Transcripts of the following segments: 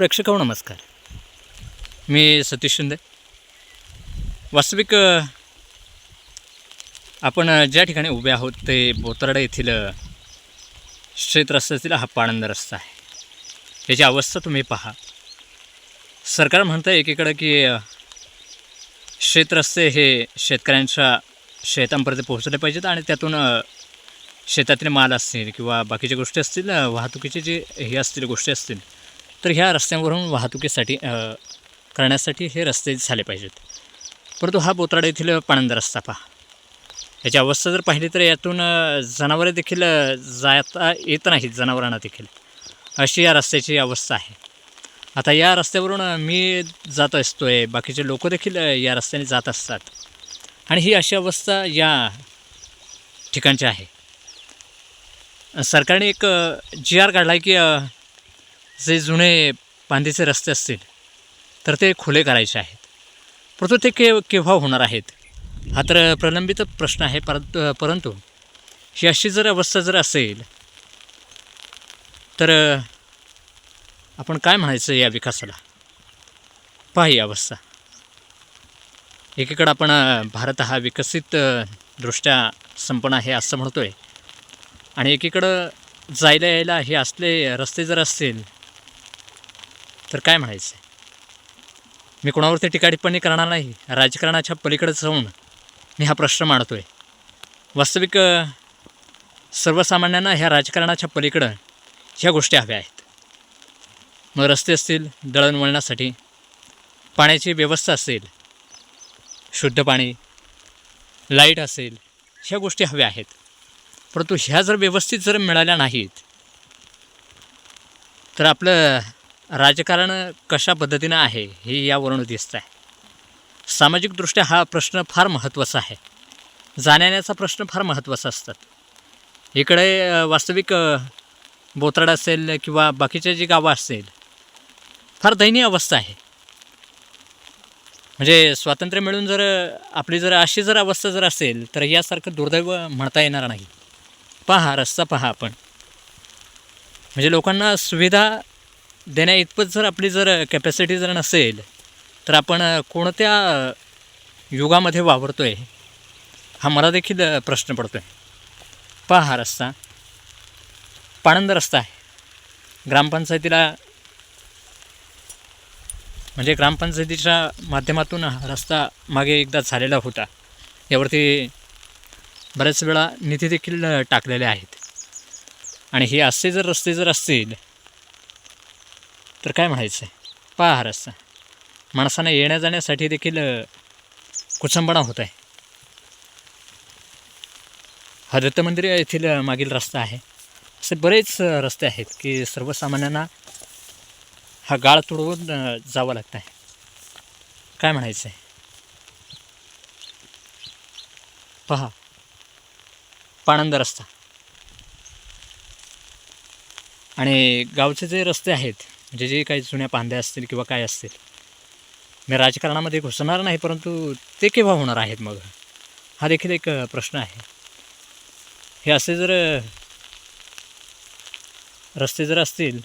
प्रेक्षक हो नमस्कार. मी सतीश शिंदे. वास्तविक आपण ज्या ठिकाणी उभे आहोत ते बोतरडा येथील शेत रस्त्यातील हा पाणंद रस्ता आहे. याची अवस्था तुम्ही पहा. सरकार म्हणतं एकीकडं की शेत रस्ते हे शेतकऱ्यांच्या शेतांपर्यंत पोहोचले पाहिजेत आणि त्यातून शेतातील माल असतील किंवा बाकीच्या गोष्टी असतील वाहतुकीचे जे हे असतील गोष्टी असतील तर ह्या रस्त्यांवरून वाहतुकीसाठी करण्यासाठी हे रस्ते झाले पाहिजेत. परंतु हा बोत्राडा येथील पाणंद रस्ता पहा. याची अवस्था जर पाहिली तर यातून जनावरे देखील जाता येत नाहीत जनावरांना देखील. अशी या रस्त्याची अवस्था आहे. आता या रस्त्यावरून मी जात असतो आहे बाकीचे लोक देखील या रस्त्याने जात असतात. आणि ही अशी अवस्था या ठिकाणची आहे. सरकारने एक जी आर काढला आहे की जे जुने बांधीचे रस्ते असतील तर ते खुले करायचे आहेत. परंतु ते के केव्हा होणार आहेत? हा तर प्रलंबित प्रश्न आहे परंतु परंतु ही अशी जर अवस्था जर असेल तर आपण काय म्हणायचं या विकासाला? पहा ही अवस्था. एकीकडं आपण भारत हा विकसित दृष्ट्या संपन्न आहे असं म्हणतो आहे आणि एकीकडं जायला यायला हे असले रस्ते जर असतील तर काय म्हणायचं? मी कोणावरती टीकाटिप्पणी करणार नाही. राजकारणाच्या पलीकडे जाऊन मी हा प्रश्न मांडतो आहे वास्तविक सर्वसामान्यांना ह्या राजकारणाच्या पलीकडं ह्या गोष्टी हव्या आहेत. मग रस्ते असतील दळणवळणासाठी पाण्याची व्यवस्था असेल शुद्ध पाणी लाइट असेल ह्या गोष्टी हव्या आहेत. परंतु ह्या जर व्यवस्थित जर मिळाल्या नाहीत तर आपलं राजकारण कशा पद्धतीनं आहे हे यावरून दिसतं आहे सामाजिकदृष्ट्या हा प्रश्न फार महत्त्वाचा आहे. जाण्याचा प्रश्न फार महत्त्वाचा असतात. इकडे वास्तविक बोतराड बोत्राड असेल किंवा बाकीचे जी गावं असतील फार दयनीय अवस्था आहे. म्हणजे स्वातंत्र्य मिळून जर आपली जर अशी जर अवस्था जर असेल तर यासारखं दुर्दैव म्हणता येणार नाही. पहा रस्ता पहा आपण. म्हणजे लोकांना सुविधा देण्या इतपत जर आपली जर कॅपॅसिटी जर नसेल तर आपण कोणत्या युगामध्ये वावरतो आहे हा मला देखील प्रश्न पडतो आहे पहा हा रस्ता. पाणंद रस्ता आहे. ग्रामपंचायतीला म्हणजे ग्रामपंचायतीच्या माध्यमातून हा रस्ता मागे एकदा झालेला होता. यावरती बऱ्याच वेळा निधी देखील टाकलेले आहेत. आणि हे असे जर रस्ते जर असतील तर काय म्हणायचं? आहे पहा हा रस्ता माणसांना येण्या जाण्यासाठी देखील कुचंबणा होत आहे. हा दत्त मंदिर येथील मागील रस्ता आहे. असे बरेच रस्ते आहेत की सर्वसामान्यांना हा गाळ तुडवून जावं लागतं आहे. काय म्हणायचं आहे पहा. पाणंद रस्ता. आणि गावचे जे रस्ते आहेत म्हणजे जे काही जुन्या पांद्या असतील किंवा काय असतील. मी राजकारणामध्ये घुसणार नाही परंतु ते केव्हा होणार आहेत मग? हा देखील एक प्रश्न आहे. हे असे जर रस्ते जर असतील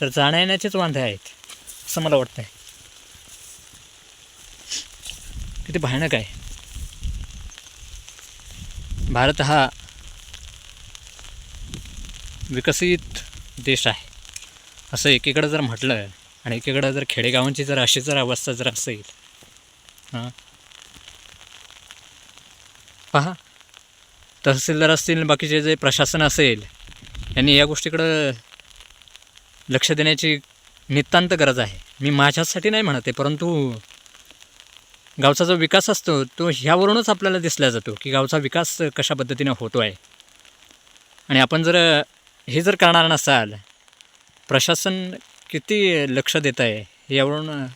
तर जाण्या येण्याचेच वांधे आहेत असं मला वाटतं आहे किती भयानक आहे. भारत हा विकसित देश आहे. असं एकीकडं जर म्हटलं आणि एकीकडं जर खेडेगावांची जर अशी जर अवस्था जर असेल हां. पहा. तहसीलदार असतील बाकीचे जे प्रशासन असेल यांनी या गोष्टीकडं लक्ष देण्याची नितांत गरज आहे. मी माझ्यासाठी नाही म्हणत परंतु गावचा जो विकास असतो तो ह्यावरूनच आपल्याला दिसला जातो की गावचा विकास कशा पद्धतीनं होतो आहे आणि आपण जर हे जर करणार नसाल प्रशासन किती लक्ष देत आहे यावरून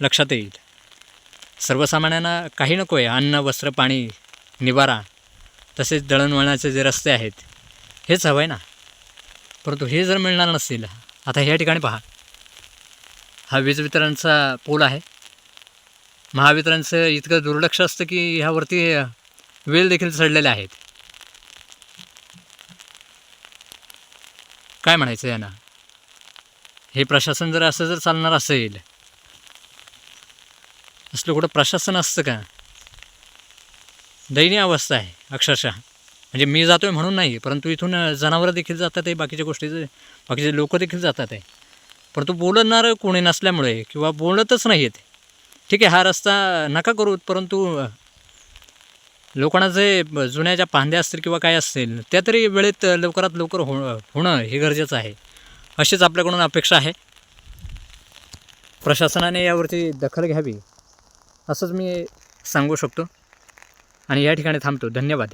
लक्षात येईल. सर्वसामान्यांना काही नको आहे. अन्न वस्त्र पाणी निवारा तसेच दळणवळणाचे जे रस्ते आहेत हेच हवं आहे ना? परंतु हे जर मिळणार नसतील आता ह्या ठिकाणी पहा. हा वीज वितरणचा पूल आहे. महावितरणचं इतकं दुर्लक्ष असतं की ह्यावरती वेल देखील चढलेले आहेत. काय म्हणायचं यांना? हे प्रशासन जर असं जर चालणार असेल असलं कुठं प्रशासन असतं का? दयनीय अवस्था आहे अक्षरशः. म्हणजे मी जातो आहे म्हणून नाही परंतु इथून जनावरं देखील जातात आहे बाकीच्या गोष्टी बाकीचे लोक देखील जातात आहे परंतु बोलणारं कोणी नसल्यामुळे किंवा बोलतच नाही आहेत ठीक आहे हा रस्ता नका करू परंतु लोकांना जे जुन्या ज्या पांद्या असतील किंवा काय असतील त्या तरी वेळेत लवकरात लवकर हो होणं हे गरजेचं आहे. अशीच आपल्याकडून अपेक्षा आहे. प्रशासनाने यावरती दखल घ्यावी असंच मी सांगू शकतो. आणि या ठिकाणी थांबतो. धन्यवाद.